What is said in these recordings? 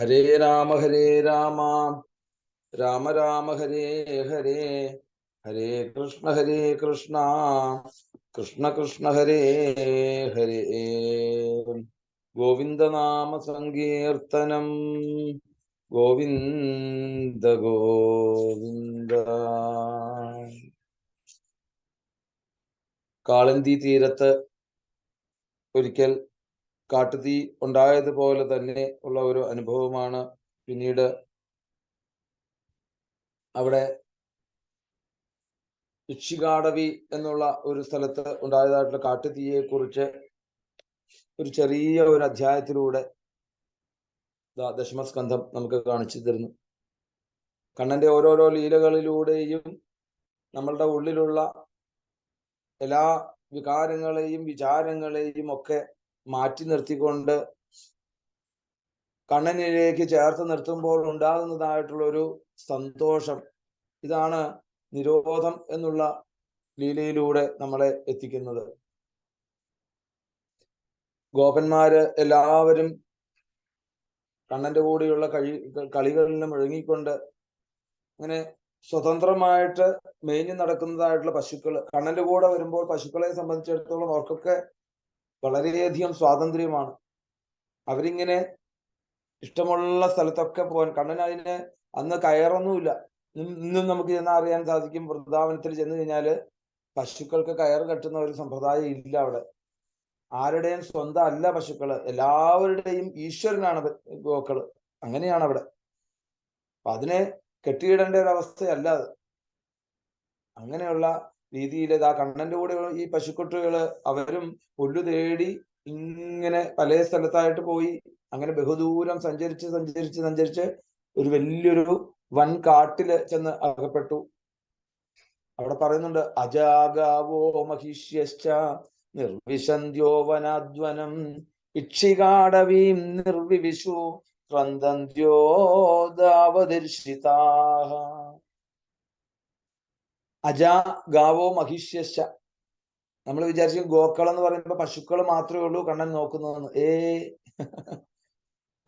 ഹരേ രാമ ഹരേ രാമ. രാമ രാമ ഹരേ ഹരേ. ഹരേ കൃഷ്ണ ഹരേ കൃഷ്ണ. കൃഷ്ണ കൃഷ്ണ ഹരേ ഹരേ. ഗോവിന്ദനാമ സങ്കീർത്തനം ഗോവിന്ദ ഗോവിന്ദ. കാളന്തി തീരത്ത് ഒരിക്കൽ കാട്ടുതീ ഉണ്ടായതുപോലെ തന്നെ ഉള്ള ഒരു അനുഭവമാണ് പിന്നീട് അവിടെ ഇക്ഷികാടവി എന്നുള്ള ഒരു സ്ഥലത്ത് ഉണ്ടായതായിട്ടുള്ള കാട്ടുതീയെ കുറിച്ച് ഒരു ചെറിയ ഒരു അധ്യായത്തിലൂടെ ദശമസ്കന്ധം നമുക്ക് കാണിച്ചു തരുന്നു. കണ്ണന്റെ ഓരോരോ ലീലകളിലൂടെയും നമ്മളുടെ ഉള്ളിലുള്ള എല്ലാ വികാരങ്ങളെയും വിചാരങ്ങളെയും ഒക്കെ മാറ്റി നിർത്തിക്കൊണ്ട് കണ്ണനിലേക്ക് ചേർത്ത് നിർത്തുമ്പോൾ ഉണ്ടാകുന്നതായിട്ടുള്ള ഒരു സന്തോഷം. ഇതാണ് നിരോധം എന്നുള്ള ലീലയിലൂടെ നമ്മളെ എത്തിക്കുന്നത്. ഗോപന്മാര് എല്ലാവരും കണ്ണന്റെ കൂടെയുള്ള കഴി കളികളിലും ഒഴുങ്ങിക്കൊണ്ട് അങ്ങനെ സ്വതന്ത്രമായിട്ട് മേഞ്ഞു നടക്കുന്നതായിട്ടുള്ള പശുക്കൾ കണ്ണന്റെ കൂടെ വരുമ്പോൾ പശുക്കളെ സംബന്ധിച്ചിടത്തോളം അവർക്കൊക്കെ വളരെയധികം സ്വാതന്ത്ര്യമാണ്. അവരിങ്ങനെ ഇഷ്ടമുള്ള സ്ഥലത്തൊക്കെ പോകാൻ കണ്ണൻ അതിന് അന്ന് കയറൊന്നുമില്ല. ഇന്നും നമുക്ക് ചെന്ന് അറിയാൻ സാധിക്കും വൃന്ദാവനത്തിൽ ചെന്ന് കഴിഞ്ഞാൽ പശുക്കൾക്ക് കയർ കെട്ടുന്ന ഒരു സമ്പ്രദായം ഇല്ല അവിടെ. ആരുടെയും സ്വന്തം അല്ല പശുക്കൾ. എല്ലാവരുടെയും ഈശ്വരനാണ് ഗോക്കൾ. അങ്ങനെയാണ് അവിടെ. അതിനെ കെട്ടിയിടേണ്ട ഒരു അവസ്ഥയല്ല അത്. അങ്ങനെയുള്ള രീതിയിൽ ആ കണ്ണന്റെ കൂടെ ഈ പശുക്കുട്ടികൾ അവരും പുല്ലു തേടി ഇങ്ങനെ പല സ്ഥലത്തായിട്ട് പോയി അങ്ങനെ ബഹുദൂരം സഞ്ചരിച്ച് സഞ്ചരിച്ച് സഞ്ചരിച്ച് ഒരു വലിയൊരു വൻ കാട്ടിൽ ചെന്ന് അകപ്പെട്ടു. അവിടെ പറയുന്നുണ്ട് അജാഗാവോ മഹിഷ്യശ്ച നിർവിശന്ധ്യോ വനാധ്വനം ഇക്ഷികാടവീം നിർവിവിശു ക്രന്ദന്ത്യോ ദാവദർശിതാഹ. അജാ ഗാവോ മഹിഷ്യശ്ച. നമ്മൾ വിചാരിച്ചു ഗോക്കൾ എന്ന് പറയുമ്പോൾ പശുക്കൾ മാത്രമേ ഉള്ളൂ കണ്ണൻ നോക്കുന്നതെന്ന്. ഏ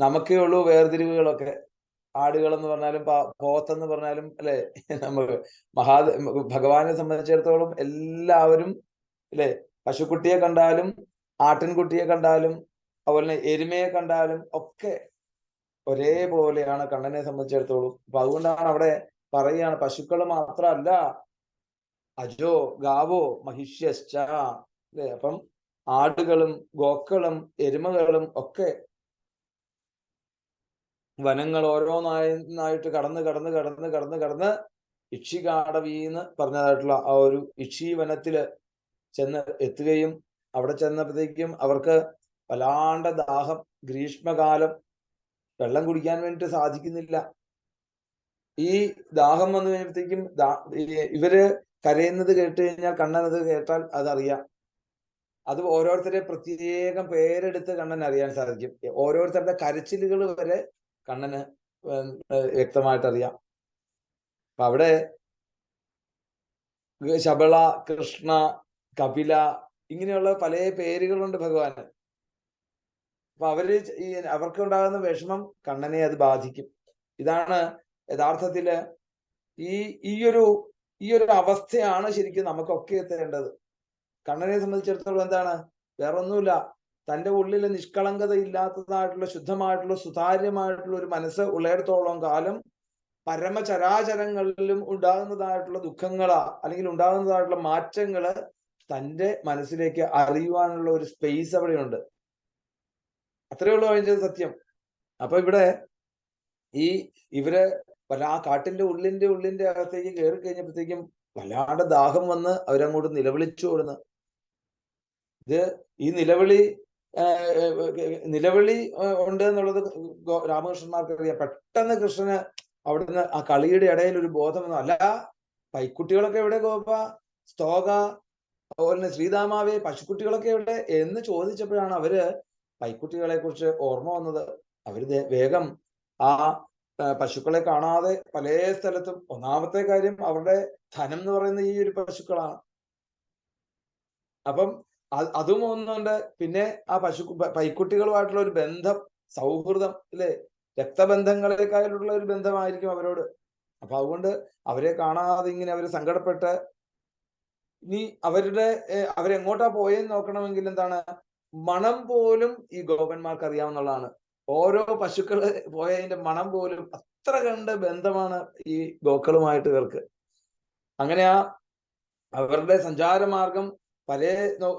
നമുക്കേ ഉള്ളൂ വേർതിരിവുകളൊക്കെ. ആടുകൾ എന്ന് പറഞ്ഞാലും പോത്തെന്ന് പറഞ്ഞാലും അല്ലെ? നമ്മൾ മഹാ ഭഗവാനെ സംബന്ധിച്ചിടത്തോളം എല്ലാവരും അല്ലെ? പശുക്കുട്ടിയെ കണ്ടാലും ആട്ടിൻകുട്ടിയെ കണ്ടാലും അതുപോലെ എരുമയെ കണ്ടാലും ഒക്കെ ഒരേപോലെയാണ് കണ്ണനെ സംബന്ധിച്ചിടത്തോളം. അപ്പൊ അതുകൊണ്ടാണ് അവിടെ പറയുകയാണ് പശുക്കൾ മാത്രമല്ല അജോ ഗാവോ മഹിഷ്യശ്ച അപ്പം ആടുകളും ഗോക്കളും എരുമകളും ഒക്കെ വനങ്ങൾ ഓരോന്നായിട്ട് കടന്ന് കടന്ന് കടന്ന് കടന്ന് കടന്ന് ഇക്ഷികാടവി എന്ന് പറഞ്ഞതായിട്ടുള്ള ആ ഒരു ഇക്ഷി വനത്തിൽ ചെന്ന് എത്തുകയും അവിടെ ചെന്നപ്പോഴത്തേക്കും അവർക്ക് വല്ലാണ്ട ദാഹം ഗ്രീഷ്മകാലം വെള്ളം കുടിക്കാൻ വേണ്ടിട്ട് സാധിക്കുന്നില്ല. ഈ ദാഹം വന്നു കഴിഞ്ഞപ്പോഴത്തേക്കും ഇവർ കരയുന്നത് കേട്ട് കഴിഞ്ഞാൽ കണ്ണനത് കേട്ടാൽ അതറിയാം. അത് ഓരോരുത്തരെ പ്രത്യേകം പേരെടുത്ത് കണ്ണൻ അറിയാൻ സാധിക്കും. ഓരോരുത്തരുടെ കരച്ചിലുകൾ വരെ കണ്ണന് വ്യക്തമായിട്ട് അറിയാം. അപ്പൊ അവിടെ ശബള കൃഷ്ണ കപില ഇങ്ങനെയുള്ള പല പേരുകളുണ്ട് ഭഗവാന്. അപ്പൊ അവർ ഈ അവർക്ക് ഉണ്ടാകുന്ന വിഷമം കണ്ണനെ അത് ബാധിക്കും. ഇതാണ് യഥാർത്ഥത്തിൽ ഈ ഈ ഒരു ഈ ഒരു അവസ്ഥയാണ് ശരിക്കും നമുക്കൊക്കെ എത്തേണ്ടത്. കണ്ണനെ സംബന്ധിച്ചിടത്തോളം എന്താണ്? വേറൊന്നുമില്ല. തന്റെ ഉള്ളിൽ നിഷ്കളങ്കത ഇല്ലാത്തതായിട്ടുള്ള ശുദ്ധമായിട്ടുള്ള സുതാര്യമായിട്ടുള്ള ഒരു മനസ്സ് ഉള്ളിടത്തോളം കാലം പരമചരാചരങ്ങളിലും ഉണ്ടാകുന്നതായിട്ടുള്ള ദുഃഖങ്ങളാ അല്ലെങ്കിൽ ഉണ്ടാകുന്നതായിട്ടുള്ള മാറ്റങ്ങൾ തന്റെ മനസ്സിലേക്ക് അറിയുവാനുള്ള ഒരു സ്പേസ് അവിടെയുണ്ട്. അത്രയേ ഉള്ളൂ അതിന്റെ സത്യം. അപ്പൊ ഇവിടെ ഈ ഇവർ ആ കാട്ടിന്റെ ഉള്ളിന്റെ ഉള്ളിന്റെ അകത്തേക്ക് കയറി കഴിഞ്ഞപ്പോഴത്തേക്കും വല്ലാണ്ട് ദാഹം വന്ന് അവരങ്ങോട്ട് നിലവിളിച്ചു കൊടുന്ന് ഇത് ഈ നിലവിളി നിലവിളി ഉണ്ട് എന്നുള്ളത് രാമകൃഷ്ണന്മാർക്ക് അറിയാം പെട്ടെന്ന് കൃഷ്ണന് അവിടുന്ന് ആ കളിയുടെ ഇടയിൽ ഒരു ബോധം വന്നു. അല്ല പൈക്കുട്ടികളൊക്കെ എവിടെ ഗോപ? സ്തോക അതുപോലെ ശ്രീതാമാവേ പശുക്കുട്ടികളൊക്കെ എവിടെ? എന്ന് ചോദിച്ചപ്പോഴാണ് അവർ പൈക്കുട്ടികളെ കുറിച്ച് ഓർമ്മ വന്നത്. അവർ വേഗം ആ പശുക്കളെ കാണാതെ പല സ്ഥലത്തും ഒന്നാമത്തെ കാര്യം അവരുടെ ധനം എന്ന് പറയുന്ന ഈ ഒരു പശുക്കളാണ്. അപ്പം അതും ഒന്നുണ്ട്. പിന്നെ ആ പശു പൈക്കുട്ടികളുമായിട്ടുള്ള ഒരു ബന്ധം സൗഹൃദം അല്ലെ? രക്തബന്ധങ്ങളെക്കാളുള്ള ഒരു ബന്ധമായിരിക്കും അവരോട്. അപ്പൊ അതുകൊണ്ട് അവരെ കാണാതെ ഇങ്ങനെ അവർ സങ്കടപ്പെട്ട് ഇനി അവരുടെ അവരെങ്ങോട്ടാ പോയെന്ന് നോക്കണമെങ്കിൽ എന്താണ്? മണം പോലും ഈ ഗോപന്മാർക്ക് അറിയാവുന്നതാണ് ഓരോ പശുക്കൾ പോയതിന്റെ മണം പോലും അത്ര കണ്ട് ബന്ധമാണ് ഈ ഗോക്കളുമായിട്ട് ഇവർക്ക്. അങ്ങനെ ആ അവരുടെ സഞ്ചാരമാർഗം പല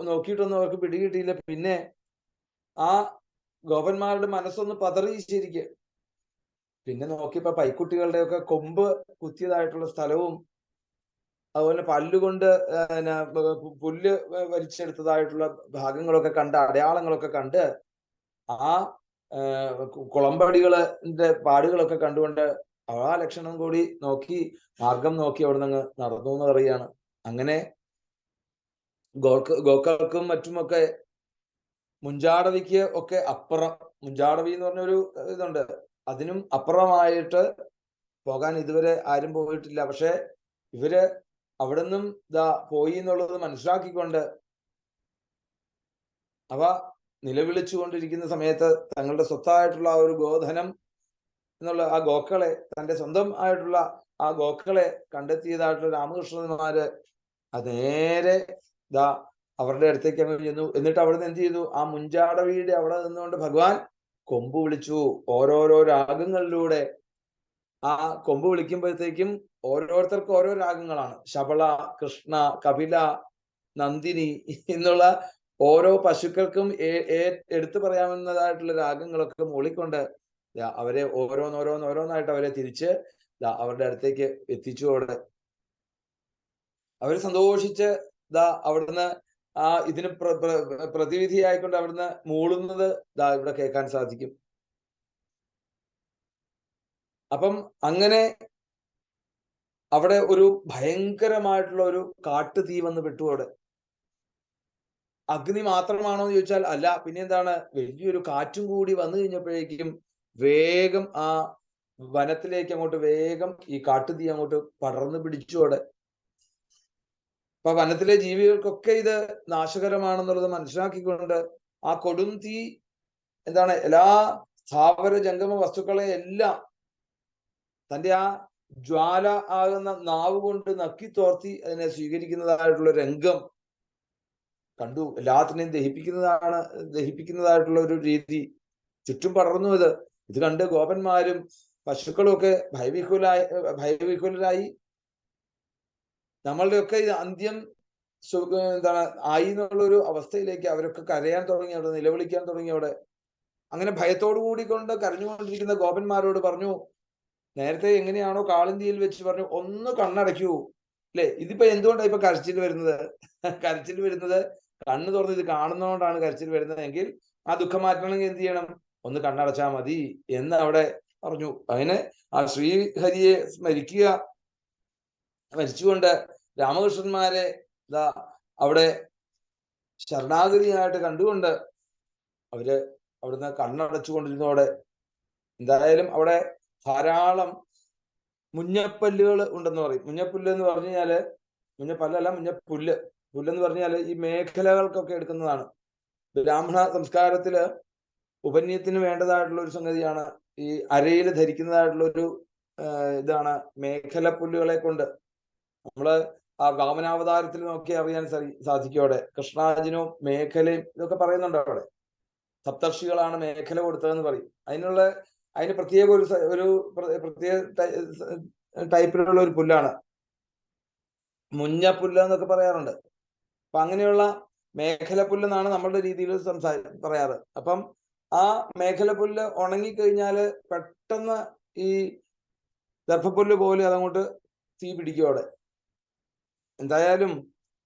നോക്കിയിട്ടൊന്നും അവർക്ക് പിടികിട്ടിയില്ല. പിന്നെ ആ ഗോപന്മാരുടെ മനസ്സൊന്ന് പതറി ശരിക്ക്. പിന്നെ നോക്കിയപ്പോ പൈക്കുട്ടികളുടെ ഒക്കെ കൊമ്പ് കുത്തിയതായിട്ടുള്ള സ്ഥലവും അതുപോലെ പല്ലുകൊണ്ട് പുല്ല് വലിച്ചെടുത്തതായിട്ടുള്ള ഭാഗങ്ങളൊക്കെ കണ്ട് അടയാളങ്ങളൊക്കെ കണ്ട് ആ ആ, കു- കുളമ്പടികളുടെ പാടുകളൊക്കെ കണ്ടുകൊണ്ട് ആ ലക്ഷണം കൂടി നോക്കി മാർഗം നോക്കി അവിടെ നിന്ന് നടന്നു എന്ന് പറയുകയാണ്. അങ്ങനെ ഗോക്ക് ഗോക്കൾക്കും മറ്റുമൊക്കെ മുഞ്ചാടവിക്ക് ഒക്കെ അപ്പുറം മുഞ്ചാടവി എന്ന് പറഞ്ഞൊരു ഇതുണ്ട്. അതിനും അപ്പുറമായിട്ട് പോകാൻ ഇതുവരെ ആരും പോയിട്ടില്ല. പക്ഷെ ഇവർ അവിടെ നിന്നും ഇതാ പോയി എന്നുള്ളത് മനസ്സിലാക്കിക്കൊണ്ട് അവ നിലവിളിച്ചുകൊണ്ടിരിക്കുന്ന സമയത്ത് തങ്ങളുടെ സ്വത്തായിട്ടുള്ള ആ ഒരു ഗോധനം എന്നുള്ള ആ ഗോക്കളെ തന്റെ സ്വന്തം ആയിട്ടുള്ള ആ ഗോക്കളെ കണ്ടെത്തിയതായിട്ടുള്ള രാമകൃഷ്ണന്മാര് അത് നേരെ ഇതാ അവരുടെ അടുത്തേക്ക് അങ്ങ് ചെന്നു. എന്നിട്ട് അവിടെ നിന്ന് എന്ത് ചെയ്തു? ആ മുഞ്ചാട വീട് അവിടെ നിന്നുകൊണ്ട് ഭഗവാൻ കൊമ്പ് വിളിച്ചു. ഓരോരോ രാഗങ്ങളിലൂടെ ആ കൊമ്പ് വിളിക്കുമ്പോഴത്തേക്കും ഓരോരുത്തർക്കും ഓരോ രാഗങ്ങളാണ്. ശബള കൃഷ്ണ കപില നന്ദിനി എന്നുള്ള ഓരോ പശുക്കൾക്കും എടുത്തു പറയാവുന്നതായിട്ടുള്ള രാഗങ്ങളൊക്കെ മൂളിക്കൊണ്ട് അവരെ ഓരോന്നോരോന്നോരോന്നായിട്ട് അവരെ തിരിച്ച് അവരുടെ അടുത്തേക്ക് എത്തിച്ചു അവിടെ. അവർ സന്തോഷിച്ച് ദാ അവിടുന്ന് ആ ഇതിന് പ്ര- പ്ര- പ്രതിവിധിയായിക്കൊണ്ട് അവിടുന്ന് മൂളുന്നത് ദാ ഇവിടെ കേൾക്കാൻ സാധിക്കും. അപ്പം അങ്ങനെ അവിടെ ഒരു ഭയങ്കരമായിട്ടുള്ള ഒരു കാട്ടുതീ വന്ന് വിട്ടു അവിടെ. അഗ്നി മാത്രമാണോ എന്ന് ചോദിച്ചാൽ അല്ല. പിന്നെ എന്താണ്? വലിയൊരു കാറ്റും കൂടി വന്നു കഴിഞ്ഞപ്പോഴേക്കും വേഗം ആ വനത്തിലേക്ക് അങ്ങോട്ട് വേഗം ഈ കാട്ടുതീ അങ്ങോട്ട് പടർന്നു പിടിച്ചു അവിടെ. അപ്പൊ വനത്തിലെ ജീവികൾക്കൊക്കെ ഇത് നാശകരമാണെന്നുള്ളത് മനസ്സിലാക്കിക്കൊണ്ട് ആ കൊടും തീ എന്താണ്? എല്ലാ സ്ഥാവര ജംഗമ വസ്തുക്കളെ എല്ലാം തന്റെ ആ ജ്വാല ആകുന്ന നാവ് കൊണ്ട് നക്കി തോർത്തി അതിനെ സ്വീകരിക്കുന്നതായിട്ടുള്ള രംഗം കണ്ടു. എല്ലാത്തിനെയും ദഹിപ്പിക്കുന്നതാണ് ദഹിപ്പിക്കുന്നതായിട്ടുള്ള ഒരു രീതി. ചുറ്റും പടർന്നു ഇത്. ഇത് കണ്ട് ഗോപന്മാരും പശുക്കളും ഒക്കെ ഭയവിഹുലായി ഭയവിഹുലരായി. നമ്മളുടെയൊക്കെ ഇത് അന്ത്യം എന്താണ് ആയി എന്നുള്ള ഒരു അവസ്ഥയിലേക്ക് അവരൊക്കെ കരയാൻ തുടങ്ങി അവിടെ നിലവിളിക്കാൻ തുടങ്ങി അവിടെ. അങ്ങനെ ഭയത്തോടു കൂടി കൊണ്ട് കരഞ്ഞുകൊണ്ടിരിക്കുന്ന ഗോപന്മാരോട് പറഞ്ഞു നേരത്തെ എങ്ങനെയാണോ കാളിന്തിയിൽ വെച്ച് പറഞ്ഞു ഒന്ന് കണ്ണടയ്ക്കൂ. അല്ലെ ഇതിപ്പോ എന്തുകൊണ്ടാണ് ഇപ്പൊ കരച്ചിൽ വരുന്നത്? കരച്ചിൽ വരുന്നത് കണ്ണ് തുറന്ന് ഇത് കാണുന്നതുകൊണ്ടാണ് കരച്ചിൽ വരുന്നതെങ്കിൽ ആ ദുഃഖം മാറ്റണമെങ്കിൽ എന്ത് ചെയ്യണം? ഒന്ന് കണ്ണടച്ചാ മതി എന്ന് അവിടെ പറഞ്ഞു. അതിന് ആ ശ്രീഹരിയെ സ്മരിക്കുക. മരിച്ചുകൊണ്ട് രാമകൃഷ്ണന്മാരെ ഇതാ അവിടെ ശരണാഗതിയായിട്ട് കണ്ടുകൊണ്ട് അവർ അവിടുന്ന് കണ്ണടച്ചുകൊണ്ടിരുന്നതോടെ എന്തായാലും അവിടെ ധാരാളം മുഞ്ഞപ്പല്ലുകൾ ഉണ്ടെന്ന് പറയും. മുഞ്ഞപ്പുല്ല് എന്ന് പറഞ്ഞു കഴിഞ്ഞാൽ മുഞ്ഞപ്പല്ലല്ല മുഞ്ഞപ്പുല്ല്. പുല്ലെന്ന് പറഞ്ഞാൽ ഈ മേഖലകൾക്കൊക്കെ എടുക്കുന്നതാണ്. ബ്രാഹ്മണ സംസ്കാരത്തിൽ ഉപന്യത്തിന് വേണ്ടതായിട്ടുള്ള ഒരു സംഗതിയാണ് ഈ അരയിൽ ധരിക്കുന്നതായിട്ടുള്ള ഒരു ഇതാണ് മേഖല പുല്ലുകളെ കൊണ്ട്. നമ്മൾ ആ വാമനാവതാരത്തിൽ നോക്കി അറിയാൻ സാധിക്കും അവിടെ. കൃഷ്ണാജിനും മേഖലയും ഇതൊക്കെ പറയുന്നുണ്ട് അവിടെ. സപ്തർഷികളാണ് മേഖല കൊടുത്തതെന്ന് പറയും. അതിനുള്ള അതിന് പ്രത്യേക ഒരു ഒരു പ്രത്യേക ടൈപ്പിലുള്ള ഒരു പുല്ലാണ്. മുഞ്ഞ പുല്ല് എന്നൊക്കെ പറയാറുണ്ട്. അപ്പൊ അങ്ങനെയുള്ള മേഖല പുല്ലെന്നാണ് നമ്മളുടെ രീതിയിൽ സംസാ പറയാറ്. അപ്പം ആ മേഖല പുല്ല് ഉണങ്ങിക്കഴിഞ്ഞാൽ പെട്ടെന്ന് ഈ ദർഭപ്പുല്ല് പോലെ അതങ്ങോട്ട് തീ പിടിക്കും അവിടെ. എന്തായാലും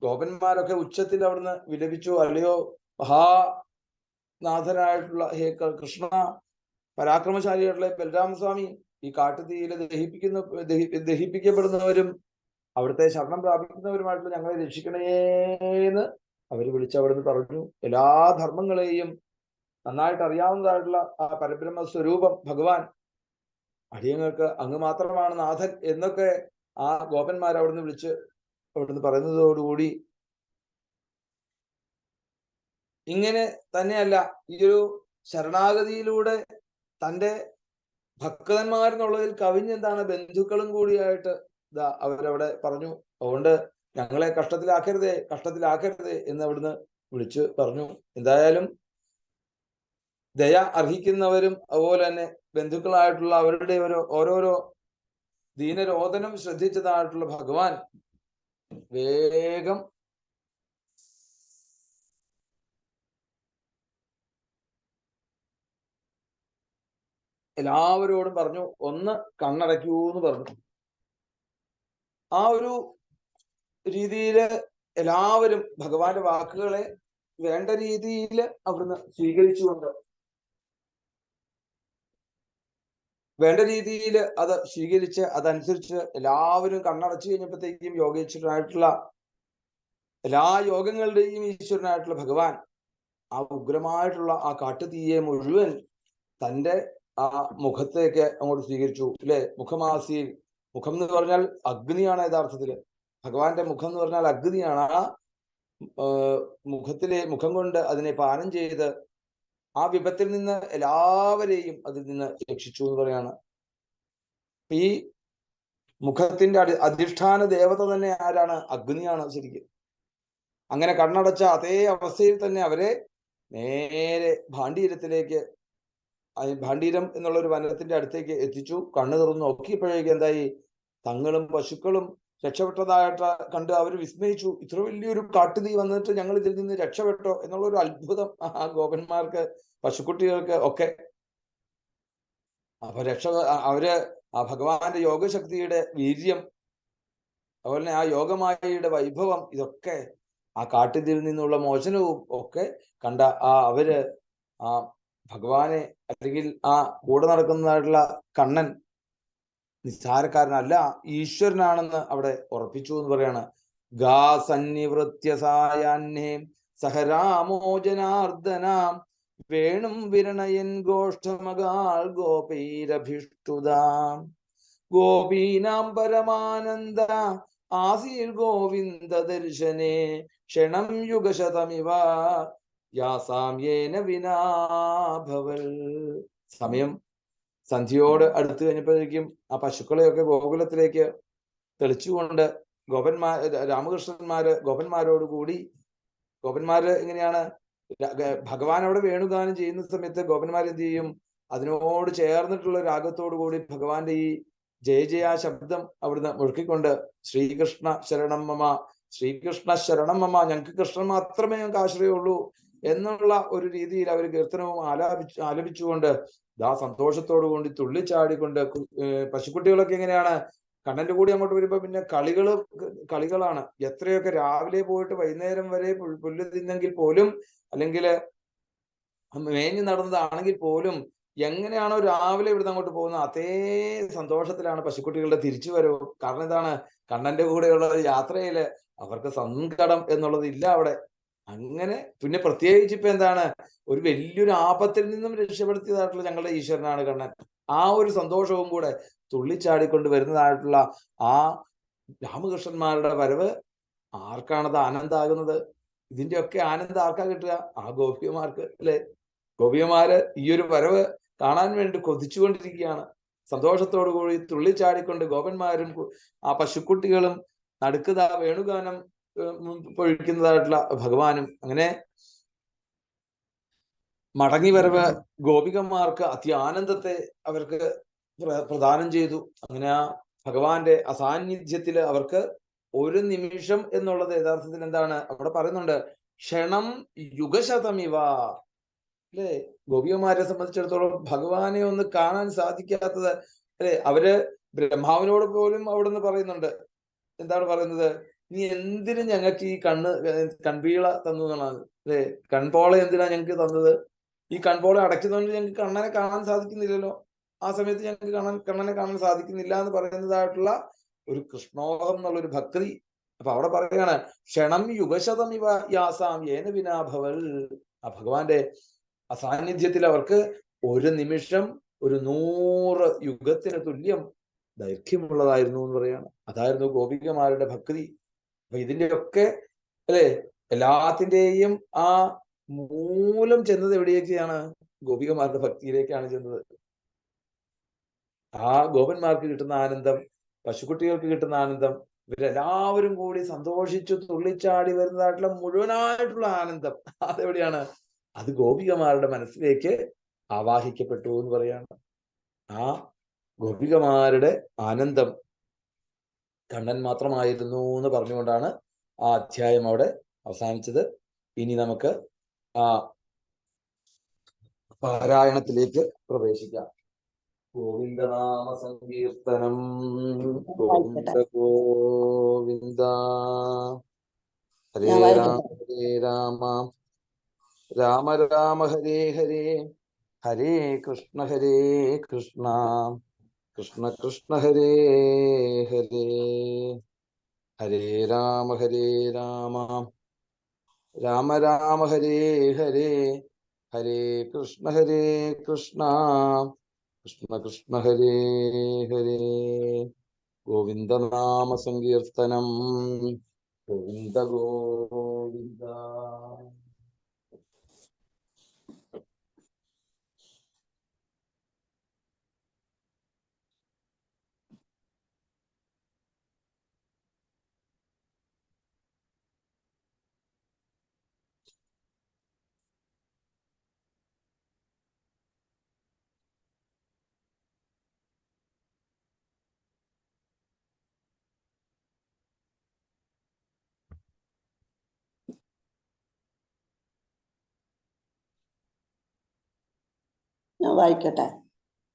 ഗോപന്മാരൊക്കെ ഉച്ചത്തിൽ അവിടുന്ന് വിലപിച്ചു അല്ലയോ മഹാനാഥനായിട്ടുള്ള ഹേ കൃഷ്ണ പരാക്രമശാലിയായിട്ടുള്ള ബലരാമസ്വാമി ഈ കാട്ടുതീയിൽ ദഹിപ്പിക്കുന്ന ദഹിപ്പിക്കപ്പെടുന്നവരും അവിടുത്തെ ശരണം പ്രാപിക്കുന്നവരുമായിട്ടുള്ള ഞങ്ങളെ രക്ഷിക്കണേന്ന് അവർ വിളിച്ച് അവിടുന്ന് പറഞ്ഞു. എല്ലാ ധർമ്മങ്ങളെയും നന്നായിട്ട് അറിയാവുന്നതായിട്ടുള്ള ആ പരബ്രഹ്മ സ്വരൂപം ഭഗവാൻ അടിയങ്ങൾക്ക് അങ്ങ് മാത്രമാണ് നാഥൻ എന്നൊക്കെ ആ ഗോപന്മാർ അവിടുന്ന് വിളിച്ച് അവിടുന്ന് പറയുന്നതോടുകൂടി ഇങ്ങനെ തന്നെയല്ല ഈ ഒരു ശരണാഗതിയിലൂടെ തന്റെ ഭക്തന്മാരെന്നുള്ളതിൽ കവിഞ്ഞെന്താണ് ബന്ധുക്കളും കൂടിയായിട്ട് അവരവിടെ പറഞ്ഞു അതുകൊണ്ട് ഞങ്ങളെ കഷ്ടത്തിലാക്കരുതേ കഷ്ടത്തിലാക്കരുതേ എന്ന് അവിടുന്ന് വിളിച്ചു പറഞ്ഞു. എന്തായാലും ദയ അർഹിക്കുന്നവരും അതുപോലെ തന്നെ ബന്ധുക്കളായിട്ടുള്ള അവരുടെ ഒരു ഓരോരോ ദീനരോധനം ശ്രദ്ധിച്ചതായിട്ടുള്ള ഭഗവാൻ വേഗം എല്ലാവരോടും പറഞ്ഞു ഒന്ന് കണ്ണടയ്ക്കൂ എന്ന് പറഞ്ഞു. ആ ഒരു രീതിയിൽ എല്ലാവരും ഭഗവാന്റെ വാക്കുകളെ വേണ്ട രീതിയിൽ അവിടുന്ന് സ്വീകരിച്ചുകൊണ്ട് വേണ്ട രീതിയിൽ അത് സ്വീകരിച്ച് അതനുസരിച്ച് എല്ലാവരും കണ്ണടച്ചു കഴിഞ്ഞപ്പോഴത്തേക്കും യോഗേശ്വരനായിട്ടുള്ള എല്ലാ യോഗങ്ങളുടെയും ഈശ്വരനായിട്ടുള്ള ഭഗവാൻ ആ ഉഗ്രമായിട്ടുള്ള ആ കാട്ടുതീയെ മുഴുവൻ തന്റെ ആ മുഖത്തേക്ക് അങ്ങോട്ട് സ്വീകരിച്ചു. അല്ലെ മുഖമാസിയിൽ മുഖം എന്ന് പറഞ്ഞാൽ അഗ്നിയാണ് യഥാർത്ഥത്തിൽ. ഭഗവാന്റെ മുഖം എന്ന് പറഞ്ഞാൽ അഗ്നിയാണ്. ആ മുഖത്തിലെ മുഖം കൊണ്ട് അതിനെ പാനം ചെയ്ത് ആ വിപത്തിൽ നിന്ന് എല്ലാവരെയും അതിൽ നിന്ന് രക്ഷിച്ചു എന്ന് പറയാണ്. ഈ മുഖത്തിന്റെ അടി അധിഷ്ഠാന ദേവത തന്നെ ആരാണ്? അഗ്നിയാണ് ശരിക്കും. അങ്ങനെ കണ്ണടച്ച അതേ അവസ്ഥയിൽ തന്നെ അവരെ നേരെ ഭാണ്ഡീരത്തിലേക്ക് ഭാണ്ഡീരം എന്നുള്ള ഒരു വനത്തിന്റെ അടുത്തേക്ക് എത്തിച്ചു. കണ്ണു തുറന്നു നോക്കിയപ്പോഴേക്ക് എന്തായി? തങ്ങളും പശുക്കളും രക്ഷപ്പെട്ടതായിട്ട് കണ്ട് അവർ വിസ്മയിച്ചു. ഇത്ര വലിയൊരു കാട്ടുതീ വന്നിട്ട് ഞങ്ങൾ ഇതിൽ നിന്ന് രക്ഷപ്പെട്ടോ എന്നുള്ള ഒരു അത്ഭുതം ആ ഗോപന്മാർക്ക് പശുക്കുട്ടികൾക്ക് ഒക്കെ. അപ്പൊ രക്ഷ അവർ ആ ഭഗവാന്റെ യോഗശക്തിയുടെ വീര്യം അതുപോലെ തന്നെ ആ യോഗമായയുടെ വൈഭവം ഇതൊക്കെ ആ കാട്ടുതീയിൽ നിന്നുള്ള മോചനവും ഒക്കെ കണ്ട ആ അവർ ആ ഭഗവാനെ അല്ലെങ്കിൽ ആ കൂടെ നടക്കുന്നതായിട്ടുള്ള കണ്ണൻ നിസ്സാരക്കാരനല്ല ഈശ്വരനാണെന്ന് അവിടെ ഉറപ്പിച്ചു എന്ന് പറയാണ്. ഗാ സന്നിവൃത്യ സായാഹ്നേ സഹരാമോജനാർദ്ദനാം വേണും വിരണയൻ ഗോഷ്ഠമകാൾ ഗോപൈരഭിഷ്ടുതാം. ഗോപീനാം പരമാനന്ദ ആസീർ ഗോവിന്ദ ദർശനേ ക്ഷണം യുഗശതമിവ യാസാമ്യേന വിനാഭവൽ. സമയം. സന്ധ്യയോട് അടുത്ത് കഴിഞ്ഞപ്പോഴേക്കും ആ പശുക്കളെയൊക്കെ ഗോകുലത്തിലേക്ക് തെളിച്ചുകൊണ്ട് ഗോപന്മാർ രാമകൃഷ്ണന്മാര് ഗോപന്മാരോട് കൂടി ഗോപന്മാര് എങ്ങനെയാണ് ഭഗവാൻ അവിടെ വേണുഗാനം ചെയ്യുന്ന സമയത്ത് ഗോപന്മാർ എന്ത് ചെയ്യും? അതിനോട് ചേർന്നിട്ടുള്ള രാഗത്തോടു കൂടി ഭഗവാന്റെ ഈ ജയ ജയ ശബ്ദം അവിടുന്ന് മുഴുക്കിക്കൊണ്ട് ശ്രീകൃഷ്ണ ശരണം മമ ശ്രീകൃഷ്ണ ശരണം മമ ഞങ്ങൾക്ക് കൃഷ്ണൻ മാത്രമേ ഞങ്ങൾക്ക് ആശ്രയമുള്ളൂ എന്നുള്ള ഒരു രീതിയിൽ അവർ കീർത്തനവും ആലാപിച്ചു ആലപിച്ചുകൊണ്ട് ദാ സന്തോഷത്തോടു കൂടി തുള്ളിച്ചാടിക്കൊണ്ട് പശുക്കുട്ടികളൊക്കെ എങ്ങനെയാണ് കണ്ണന്റെ കൂടി അങ്ങോട്ട് വരുമ്പോ പിന്നെ കളികൾ കളികളാണ്. എത്രയൊക്കെ രാവിലെ പോയിട്ട് വൈകുന്നേരം വരെ പുല്ല് തിന്നെങ്കിൽ പോലും അല്ലെങ്കിൽ മേഞ്ഞു നടന്നതാണെങ്കിൽ പോലും എങ്ങനെയാണോ രാവിലെ ഇവിടുന്ന് അങ്ങോട്ട് പോകുന്നത് അതേ സന്തോഷത്തിലാണ് പശുക്കുട്ടികളുടെ തിരിച്ചു വരവ് കാരണം ഇതാണ് കണ്ണന്റെ കൂടെയുള്ള യാത്രയിൽ അവർക്ക് സങ്കടം എന്നുള്ളത് ഇല്ല അവിടെ. അങ്ങനെ പിന്നെ പ്രത്യേകിച്ച് ഇപ്പൊ എന്താണ് ഒരു വലിയൊരു ആപത്തിൽ നിന്നും രക്ഷപ്പെടുത്തിയതായിട്ടുള്ള ഞങ്ങളുടെ ഈശ്വരനാണ് കണ്ണൻ. ആ ഒരു സന്തോഷവും കൂടെ തുള്ളിച്ചാടിക്കൊണ്ട് വരുന്നതായിട്ടുള്ള ആ രാമകൃഷ്ണന്മാരുടെ വരവ് ആർക്കാണത് ആനന്ദാകുന്നത്? ഇതിന്റെയൊക്കെ ആനന്ദം ആർക്കാ കിട്ടുക? ആ ഗോപികമാർക്ക് അല്ലെ? ഗോപികമാര് ഈ ഒരു വരവ് കാണാൻ വേണ്ടി കൊതിച്ചുകൊണ്ടിരിക്കുകയാണ്. സന്തോഷത്തോടു കൂടി തുള്ളിച്ചാടിക്കൊണ്ട് ഗോപന്മാരും ആ പശുക്കുട്ടികളും നടുക്കുത വേണുഗാനം പൊഴിക്കുന്നതായിട്ടുള്ള ഭഗവാനും അങ്ങനെ മടങ്ങി വരവ് ഗോപികന്മാർക്ക് അത്യാനന്ദത്തെ അവർക്ക് പ്രദാനം ചെയ്തു. അങ്ങനെ ആ ഭഗവാന്റെ അസാന്നിധ്യത്തിൽ അവർക്ക് ഒരു നിമിഷം എന്നുള്ളത് യഥാർത്ഥത്തിൽ എന്താണ്? അവിടെ പറയുന്നുണ്ട് ക്ഷണം യുഗശതമിവ. അല്ലേ? ഗോപികമാരെ സംബന്ധിച്ചിടത്തോളം ഭഗവാനെ ഒന്ന് കാണാൻ സാധിക്കാത്തത് അല്ലെ? അവർ ബ്രഹ്മാവിനോട് പോലും അവിടെ നിന്ന് പറയുന്നുണ്ട്. എന്താണ് പറയുന്നത്? നീ എന്തിനും ഞങ്ങൾക്ക് ഈ കണ്ണ് കൺപീള തന്നു എന്നുള്ളത് അല്ലെ? കൺപോള എന്തിനാ ഞങ്ങൾക്ക് തന്നത്? ഈ കൺപോള അടയ്ക്കുന്നതുകൊണ്ട് ഞങ്ങൾക്ക് കണ്ണനെ കാണാൻ സാധിക്കുന്നില്ലല്ലോ. ആ സമയത്ത് ഞങ്ങൾക്ക് കാണാൻ കണ്ണനെ കാണാൻ സാധിക്കുന്നില്ല എന്ന് പറയുന്നതായിട്ടുള്ള ഒരു കൃഷ്ണോഹം എന്നുള്ള ഒരു ഭക്തി. അപ്പൊ അവിടെ പറയുകയാണ് ക്ഷണം യുഗശതം ഇവ യാസാം ഏന വിനാഭവൽ. ആ ഭഗവാന്റെ അസാന്നിധ്യത്തിൽ അവർക്ക് ഒരു നിമിഷം ഒരു നൂറ് യുഗത്തിന് തുല്യം ദൈർഘ്യമുള്ളതായിരുന്നു എന്ന് പറയാണ് അതായിരുന്നു ഗോപികമാരുടെ ഭക്തി. അപ്പൊ ഇതിന്റെയൊക്കെ അല്ലെ? എല്ലാത്തിന്റെയും ആ മൂലം ചെന്നത് എവിടേക്കാണ്? ഗോപികമാരുടെ ഭക്തിയിലേക്കാണ് ചെന്നത്. ആ ഗോപന്മാർക്ക് കിട്ടുന്ന ആനന്ദം പശുക്കുട്ടികൾക്ക് കിട്ടുന്ന ആനന്ദം ഇവരെല്ലാവരും കൂടി സന്തോഷിച്ചു തുള്ളിച്ചാടി വരുന്നതായിട്ടുള്ള മുഴുവനായിട്ടുള്ള ആനന്ദം അതെവിടെയാണ്? അത് ഗോപികമാരുടെ മനസ്സിലേക്ക് ആവാഹിക്കപ്പെട്ടു എന്ന് പറയാണ്. ആ ഗോപികമാരുടെ ആനന്ദം കണ്ണൻ മാത്രമായിരുന്നു എന്ന് പറഞ്ഞുകൊണ്ടാണ് ആ അധ്യായം അവിടെ അവസാനിച്ചത്. ഇനി നമുക്ക് ആ പാരായണത്തിലേക്ക് പ്രവേശിക്കാം. ഗോവിന്ദനാമ സങ്കീർത്തനം ഗോവിന്ദ. ഗോവിന്ദ ഹരേ രാമ ഹരേ രാമ. രാമ രാമ ഹരേ ഹരേ. ഹരേ കൃഷ്ണ ഹരേ കൃഷ്ണ. കൃഷ്ണ കൃഷ്ണ ഹരേ ഹരേ. ഹരേ രാമ ഹരേ രാമ. രാമ രാമ ഹരേ ഹരേ. ഹരേ കൃഷ്ണ ഹരേ കൃഷ്ണ. കൃഷ്ണ കൃഷ്ണ ഹരേ ഹരേ. ഗോവിന്ദനാമ സങ്കീർത്തനം. ഗോവിന്ദ ഗോവിന്ദ. ഞാൻ വായിക്കട്ടെ